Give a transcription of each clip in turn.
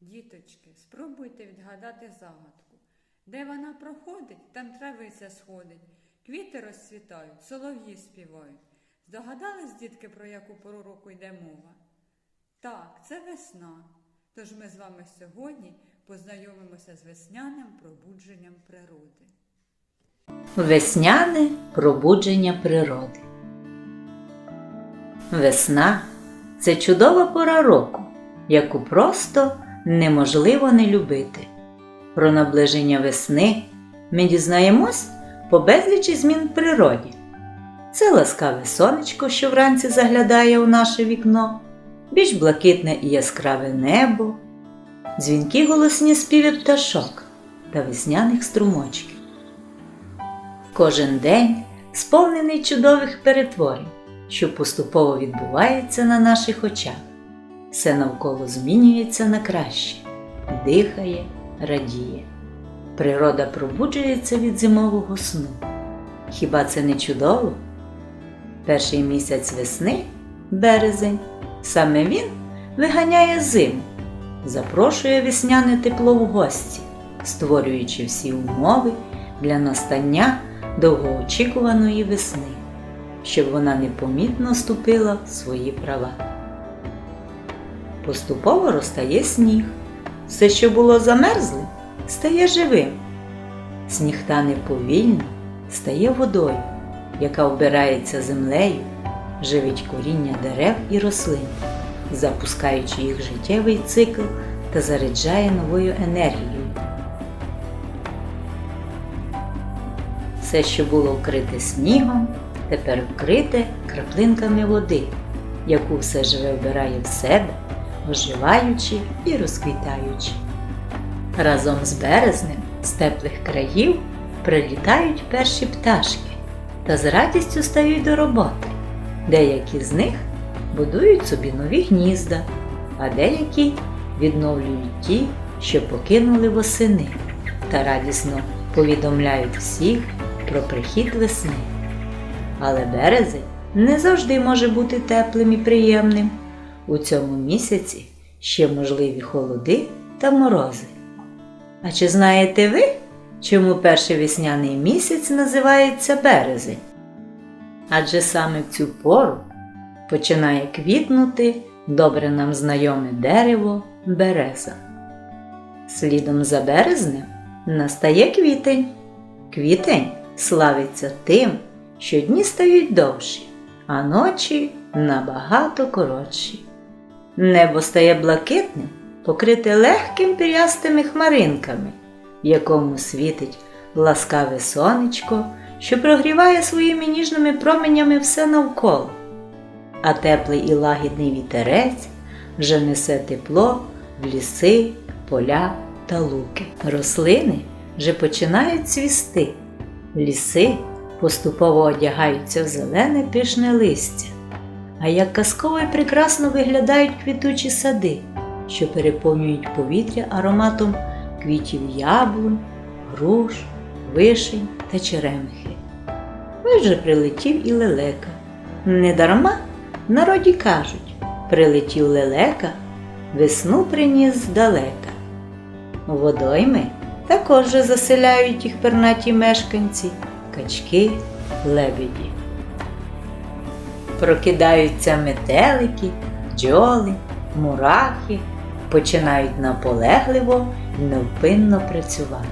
Діточки, спробуйте відгадати загадку. Де вона проходить, там травиця сходить, квіти розцвітають, солов'ї співають. Здогадались, дітки, про яку пору року йде мова? Так, це весна. Тож ми з вами сьогодні познайомимося з весняним пробудженням природи. Весняне пробудження природи. Весна це чудова пора року, яку просто неможливо не любити. Про наближення весни ми дізнаємось по безлічі змін в природі. Це ласкаве сонечко, що вранці заглядає у наше вікно, більш блакитне і яскраве небо, дзвінки голосні співи пташок та весняних струмочків. Кожен день сповнений чудових перетворень, що поступово відбувається на наших очах. Все навколо змінюється на краще, дихає, радіє. Природа пробуджується від зимового сну. Хіба це не чудово? Перший місяць весни березень. Саме він виганяє зиму, запрошує весняне тепло в гості, створюючи всі умови для настання довгоочікуваної весни, щоб вона непомітно вступила в свої права. Поступово розтає сніг. Все, що було замерзлим, стає живим. Сніг тане повільно, стає водою, яка вбирається землею, живить коріння дерев і рослин, запускаючи їх життєвий цикл та заряджає новою енергією. Все, що було вкрите снігом, тепер вкрите краплинками води, яку все живе вбирає в себе, оживаючи і розквітаючи. Разом з березнем з теплих країв прилітають перші пташки та з радістю стають до роботи. Деякі з них будують собі нові гнізда, а деякі відновлюють ті, що покинули восени, та радісно повідомляють всіх про прихід весни. Але березень не завжди може бути теплим і приємним. У цьому місяці ще можливі холоди та морози. А чи знаєте ви, чому перший весняний місяць називається березень? Адже саме в цю пору починає квітнути добре нам знайоме дерево береза. Слідом за березнем настає квітень. Квітень славиться тим, що дні стають довші, а ночі набагато коротші. Небо стає блакитним, покрите легким пірястими хмаринками, в якому світить ласкаве сонечко, що прогріває своїми ніжними променями все навколо. А теплий і лагідний вітерець вже несе тепло в ліси, поля та луки. Рослини вже починають цвісти. Ліси поступово одягаються в зелене пишне листя. А як казково і прекрасно виглядають квітучі сади, що переповнюють повітря ароматом квітів яблунь, груш, вишень та черемхи. Ось же прилетів і лелека. Недарма в народі кажуть, прилетів лелека, весну приніс здалека. Водойми також заселяють їх пернаті мешканці, качки, лебеді. Прокидаються метелики, бджоли, мурахи, починають наполегливо і невпинно працювати.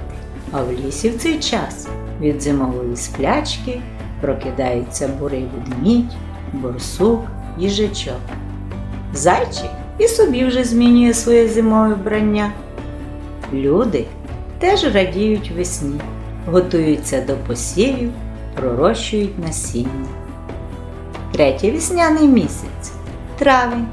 А в лісі в цей час від зимової сплячки прокидається бурий ведмідь, борсук, їжачок. Зайчик і собі вже змінює своє зимове вбрання. Люди теж радіють весні, готуються до посівів, пророщують насіння. Третій весняний місяць травень.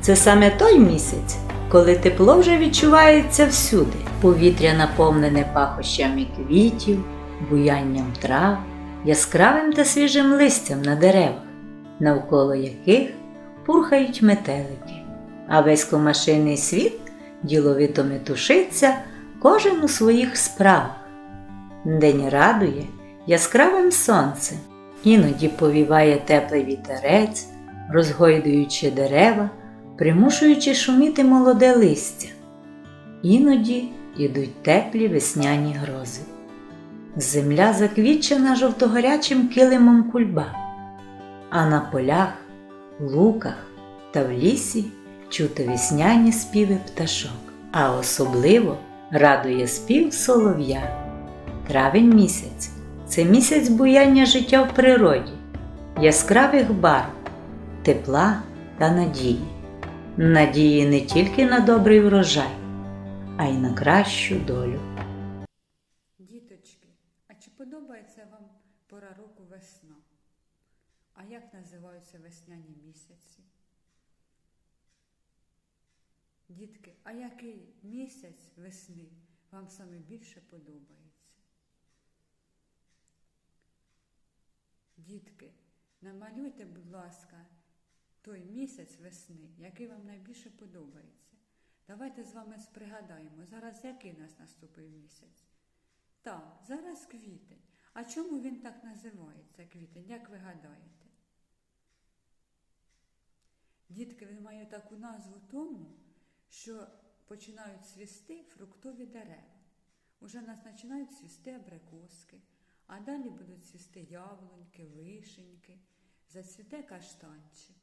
Це саме той місяць, коли тепло вже відчувається всюди. Повітря наповнене пахощами квітів, буянням трав, яскравим та свіжим листям на деревах, навколо яких пурхають метелики. А весь комашиний світ діловито метушиться кожен у своїх справах. День радує яскравим сонцем, іноді повіває теплий вітерець, розгойдуючи дерева, примушуючи шуміти молоде листя. Іноді йдуть теплі весняні грози. Земля заквітчена жовтогорячим килимом кульба, а на полях, луках та в лісі чути весняні співи пташок, а особливо радує спів солов'я. Травень місяць це місяць буяння життя в природі, яскравих барв, тепла та надії. Надії не тільки на добрий врожай, а й на кращу долю. Діточки, а чи подобається вам пора року весна? А як називаються весняні місяці? Дітки, а який місяць весни вам саме більше подобається? Дітки, намалюйте, будь ласка, той місяць весни, який вам найбільше подобається. Давайте з вами спригадаємо, зараз який нас наступив місяць? Так, зараз квітень. А чому він так називається квітень, як ви гадаєте? Дітки, він має таку назву тому, що починають цвісти фруктові дерева. Уже нас починають цвісти абрикоски, а далі будуть цвісти яблуньки, вишеньки, зацвіте каштанчик.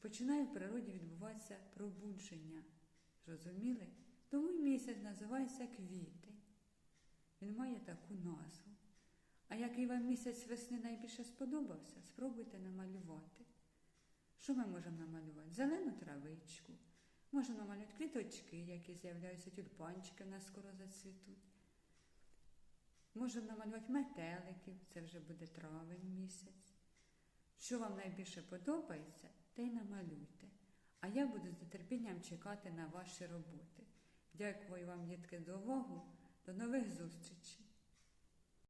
Починає в природі відбуватися пробудження. Зрозуміли? Тому місяць називається квітень. Він має таку назву. А який вам місяць весни найбільше сподобався, спробуйте намалювати. Що ми можемо намалювати? Зелену травичку. Можемо намалювати квіточки, які з'являються, тюльпанчики в нас скоро зацвітуть. Можемо намалювати метеликів, це вже буде травень місяць. Що вам найбільше подобається, те й намалюйте. А я буду з нетерпінням чекати на ваші роботи. Дякую вам, дітки, за увагу. До нових зустрічей!